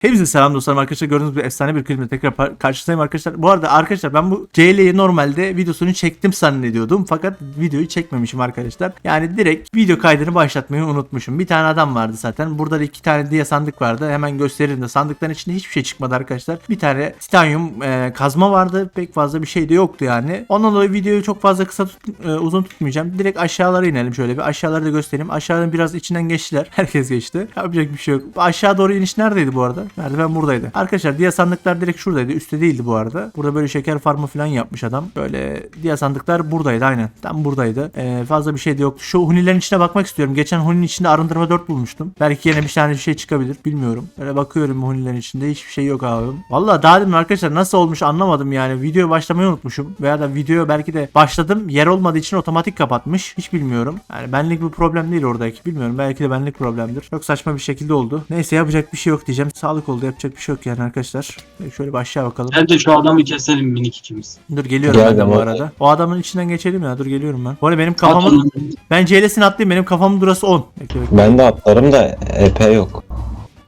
Hepinize selam dostlarım arkadaşlar. Gördüğünüz gibi efsane bir kliple tekrar karşınızdayım arkadaşlar. Bu arada arkadaşlar ben bu CL'yi normalde videosunu çektim zannediyordum. Fakat videoyu çekmemişim arkadaşlar. Yani direkt video kaydını başlatmayı unutmuşum. Bir tane adam vardı zaten. Burada da iki tane diye sandık vardı. Hemen gösteririm de sandıkların içinde hiçbir şey çıkmadı arkadaşlar. Bir tane titanyum e, kazma vardı. Pek fazla bir şey de yoktu yani. Ondan dolayı videoyu çok fazla kısa tut- e, uzun tutmayacağım. Direkt aşağılara inelim şöyle bir. Aşağıları da göstereyim. Aşağıdan biraz içinden geçtiler. Herkes geçti. Yapacak bir şey yok. Aşağı doğru iniş neredeydi bu arada? Merdiven buradaydı. Arkadaşlar diğer sandıklar direkt şuradaydı. Üstte değildi bu arada. Burada böyle şeker farmı falan yapmış adam. Böyle diğer sandıklar buradaydı aynen. Tam buradaydı. Ee, fazla bir şey de yoktu. Şu hunilerin içine bakmak istiyorum. Geçen huninin içinde arındırma 4 bulmuştum. Belki yine bir tane bir şey çıkabilir. Bilmiyorum. Böyle bakıyorum hunilerin içinde. Hiçbir şey yok abi. Valla daha demin arkadaşlar nasıl olmuş anlamadım yani. Videoya başlamayı unutmuşum. Veya da videoya belki de başladım. Yer olmadığı için otomatik kapatmış. Hiç bilmiyorum. Yani benlik bir problem değil oradaki. Bilmiyorum. Belki de benlik problemdir. Çok saçma bir şekilde oldu. Neyse yapacak bir şey yok diyeceğim. Sağlık oldu. Yapacak bir şey yok yani arkadaşlar. Şöyle bir aşağı bakalım. Bence şu adamı keselim minik ikimiz. Dur geliyorum Gel ben de bu arada. O adamın içinden geçelim ya. Dur geliyorum ben. Bu arada benim kafamın... Kafamın... Ben CL'sini atlayayım. Benim kafamın durası 10. Bekle bekle. Ben de atlarım da EP yok.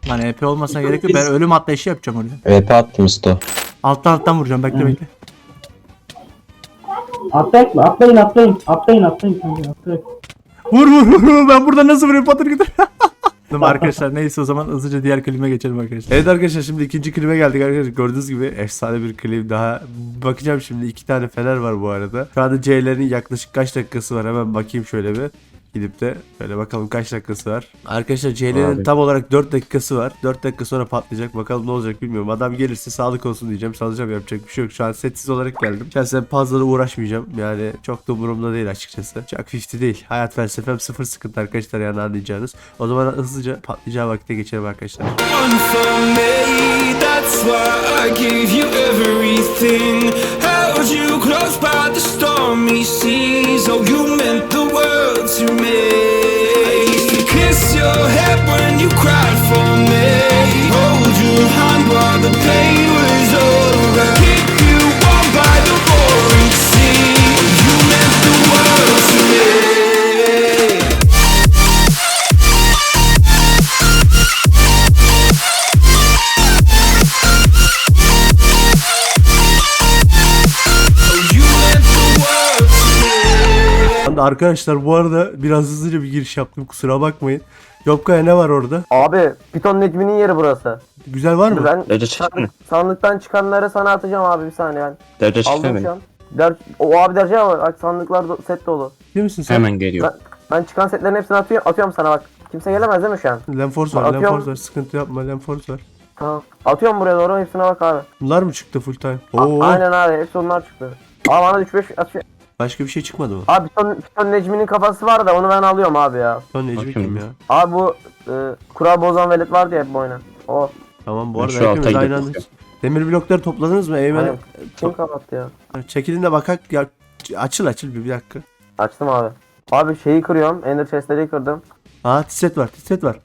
Lan EP olmasına gerek yok. Ben ölüm atlayışı yapacağım oraya. EP attım sto. Alttan alttan vuracağım. Bekle bekle. Atlayın, atlayın, atlayın, atlayın, atlayın, atlayın. Vur vur vur. vur. Ben burada nasıl vurayım patır gider. Tamam arkadaşlar neyse o zaman hızlıca diğer klime geçelim arkadaşlar. Evet arkadaşlar şimdi ikinci klime geldik arkadaşlar. Gördüğünüz gibi efsane bir klim daha. Bakacağım şimdi iki tane fener var bu arada. Şu anda C'lerin yaklaşık kaç dakikası var hemen bakayım şöyle bir. Gidip de böyle bakalım kaç dakikası var. Arkadaşlar Abi. tam olarak 4 dakikası var. 4 dakika sonra patlayacak. Bakalım ne olacak bilmiyorum. Adam gelirse sağlık olsun diyeceğim. Salacağım yapacak bir şey yok. Şu an setsiz olarak geldim. Şahsen fazla da uğraşmayacağım. Yani çok da umurumda değil açıkçası. Çok 50 değil. Hayat felsefem sıfır sıkıntı arkadaşlar yani anlayacağınız. O zaman hızlıca patlayacağı vakite geçelim arkadaşlar. That's why I gave you everything. Held you close by the stormy seas. Oh, you meant to me. I used to kiss your head when you cried for me. Hold your hand while the de Arkadaşlar bu arada biraz hızlıca bir giriş yaptım kusura bakmayın. Yopkaya ne var orada? Abi Piton Necmi'nin yeri burası. Güzel var mı? Ben Devre çıktı mı? sandık, sandıktan çıkanları sana atacağım abi bir saniye ben. Devre çıktı Aldım mı? şu an. Der, o abi derece var. Bak sandıklar do- set dolu. Değil misin sen? Hemen geliyor. Ben, ben çıkan setlerin hepsini atıyorum, atıyorum sana bak. Kimse gelemez değil mi şu an? Lenforce var, Atıyorum. Lenforce var. Sıkıntı yapma, Lenforce var. Tamam. Atıyorum buraya doğru hepsine bak abi. Bunlar mı çıktı full time? A- Oo. Aynen abi hepsi onlar çıktı. Abi bana 3-5 atıyor. Başka bir şey çıkmadı mı? Abi Piton, Piton Necmi'nin kafası var da onu ben alıyorum abi ya. Lan Necmi Bakıyorum. kim ya? Abi bu e, kura bozan velet vardı ya hep bu oyuna. O. Tamam bu Ben arada şu alta hepimiz aynı anda. Demir blokları topladınız mı? Eymen Aynen. Kim kapattı ya? çekilin de bakak ya açıl açıl bir, bir dakika. Açtım abi. Abi şeyi kırıyorum. Ender chestleri kırdım. Aa titset var titset var.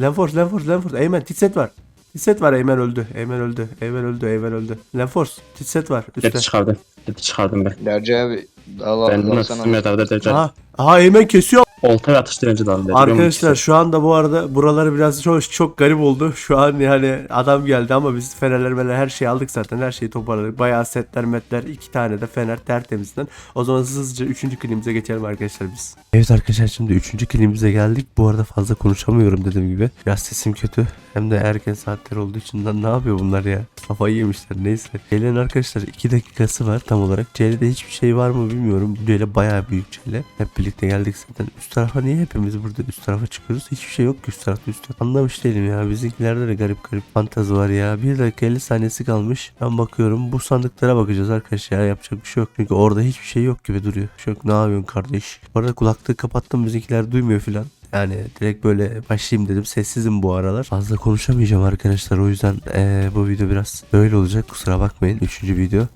Lenforce Lenforce Lenforce Eymen titset var. Titset var Eymen öldü. Eymen öldü. Eymen öldü. Eymen öldü. Lenforce titset var üstte. çıkardım. Devre çıkardım ben. Derci abi Allah Ben Allah bunu tuttum ya da devre. Aha, aha Eymen kesiyor. Oltaya atıştı önce daldı. Arkadaşlar şu anda bu arada buraları biraz çok çok garip oldu. Şu an yani adam geldi ama biz fenerler mener her şeyi aldık zaten. Her şeyi toparladık. Bayağı setler metler iki tane de fener tertemizden. O zaman hızlıca 3. klimize geçelim arkadaşlar biz. Evet arkadaşlar şimdi 3. klimize geldik. Bu arada fazla konuşamıyorum dediğim gibi. Biraz sesim kötü. Hem de erken saatler olduğu için lan ne yapıyor bunlar ya? Kafayı yemişler neyse. Gelen arkadaşlar 2 dakikası var tam olarak. CL'de hiçbir şey var mı bilmiyorum. Bu CL bayağı büyük CL. Hep birlikte geldik zaten. Üst tarafa niye hepimiz burada üst tarafa çıkıyoruz? Hiçbir şey yok ki üst tarafta üst tarafta. Anlamış değilim ya. Bizimkilerde de garip garip fantezi var ya. 1 dakika 50 saniyesi kalmış. Ben bakıyorum. Bu sandıklara bakacağız arkadaşlar. Ya. Yapacak bir şey yok. Çünkü orada hiçbir şey yok gibi duruyor. Şey. Ne yapıyorsun kardeş? Bu arada kulaklığı kapattım. Bizimkiler duymuyor filan. Yani direkt böyle başlayayım dedim. Sessizim bu aralar. Fazla konuşamayacağım arkadaşlar. O yüzden eee, bu video biraz böyle olacak. Kusura bakmayın. Üçüncü video.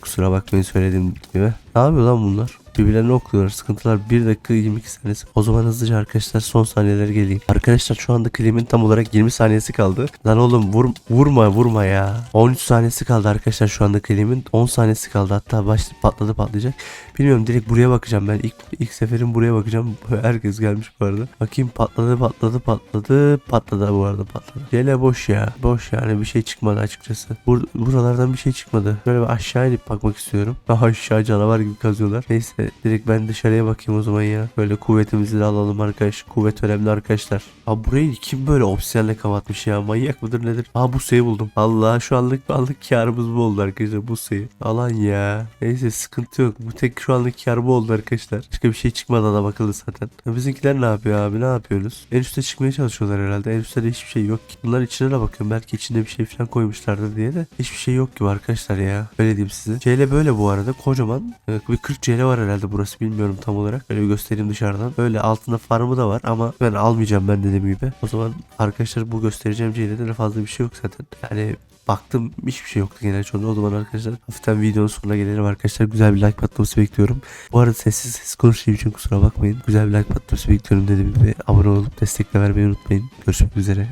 Kusura bakmayın söylediğim gibi. Ne yapıyor lan bunlar? Birbirlerini okuyorlar. Sıkıntılar 1 dakika 22 saniyesi. O zaman hızlıca arkadaşlar son saniyelere geleyim. Arkadaşlar şu anda klimin tam olarak 20 saniyesi kaldı. Lan oğlum vur, vurma vurma ya. 13 saniyesi kaldı arkadaşlar şu anda klimin. 10 saniyesi kaldı. Hatta baş patladı patlayacak. Bilmiyorum direkt buraya bakacağım ben. İlk, ilk seferim buraya bakacağım. Herkes gelmiş bu arada. Bakayım patladı patladı patladı. Patladı bu arada patladı. Gele boş ya. Boş yani bir şey çıkmadı açıkçası. Bur buralardan bir şey çıkmadı. Böyle aşağı inip bakmak istiyorum. Daha aşağı canavar gibi kazıyorlar. Neyse direkt ben dışarıya bakayım o zaman ya. Böyle kuvvetimizi de alalım arkadaş. Kuvvet önemli arkadaşlar. Abi burayı kim böyle obsidiyenle kapatmış ya? Manyak mıdır nedir? Aa bu sayı buldum. Allah şu anlık anlık karımız bu oldu arkadaşlar bu sayı. Alan ya. Neyse sıkıntı yok. Bu tek şu anlık kar bu oldu arkadaşlar. Başka bir şey çıkmadı adam akıllı zaten. Ya bizimkiler ne yapıyor abi ne yapıyoruz? En üste çıkmaya çalışıyorlar herhalde. En üstte de hiçbir şey yok ki. Bunların içine de bakıyorum. Belki içinde bir şey falan koymuşlardır diye de. Hiçbir şey yok gibi arkadaşlar ya. Öyle diyeyim size. CL böyle bu arada. Kocaman. Evet, bir 40 CL var herhalde burası. Bilmiyorum tam olarak. Böyle bir göstereyim dışarıdan. Böyle altında farmı da var ama ben almayacağım ben dediğim gibi. O zaman arkadaşlar bu göstereceğim CL'de de fazla bir şey yok zaten. Yani Baktım hiçbir şey yoktu genel çoğunluğu. O zaman arkadaşlar hafiften videonun sonuna gelelim arkadaşlar. Güzel bir like patlaması bekliyorum. Bu arada sessiz sessiz konuştuğum için kusura bakmayın. Güzel bir like patlaması bekliyorum dediğim gibi. Abone olup destekle vermeyi unutmayın. Görüşmek üzere.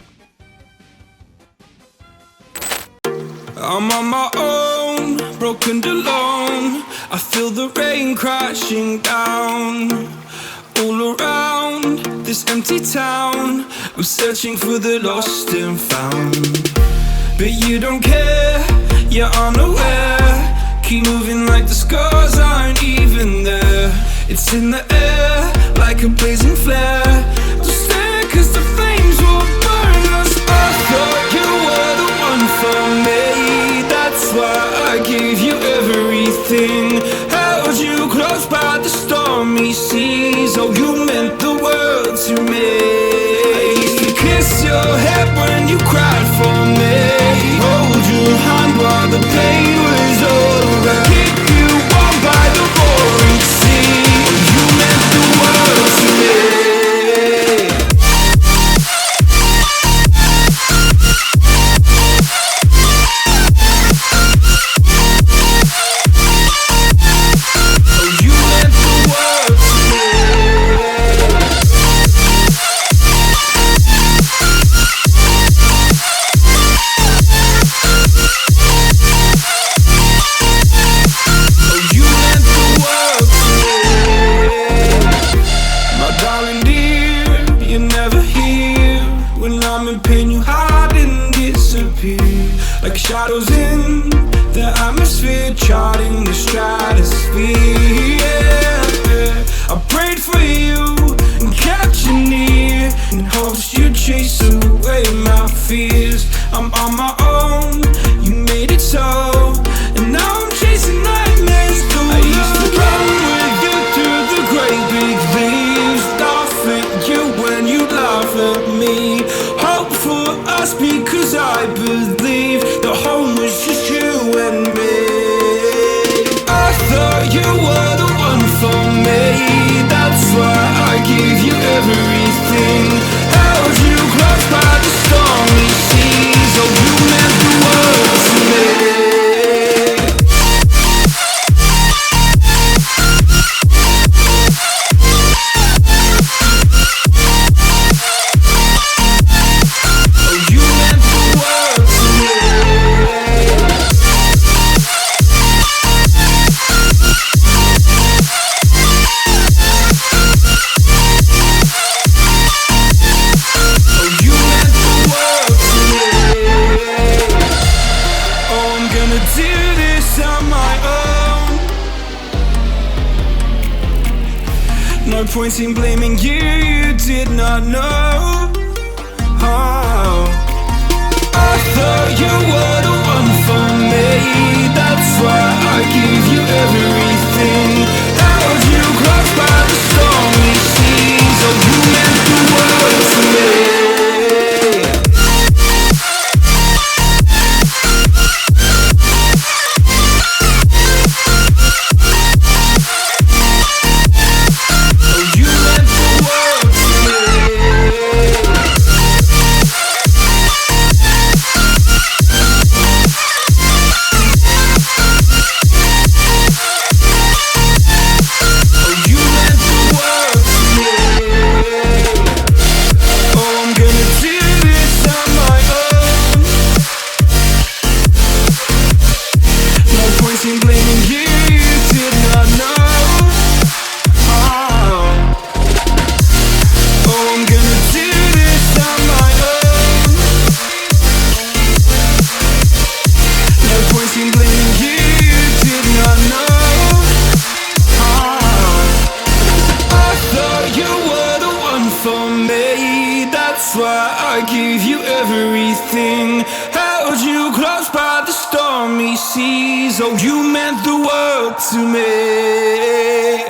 I'm on my own, broken. I feel the rain crashing down all around this empty town. I'm searching for the lost and found. But you don't care, you're unaware. Keep moving like the scars aren't even there. It's in the air like a blazing flare. Don't stare, cause the flames will burn us. I thought you were the one for me. That's why I gave you everything. The stormy I'm in pain, you hide and disappear. Like shadows in the atmosphere, charting the stratosphere. Yeah. I prayed for you and kept you near in hopes you'd chase away my fears. I'm on my own, No point in blaming you, you did not know. Oh. I thought you were the one for me. That's why I gave you everything. The. Oh, you meant the world to me.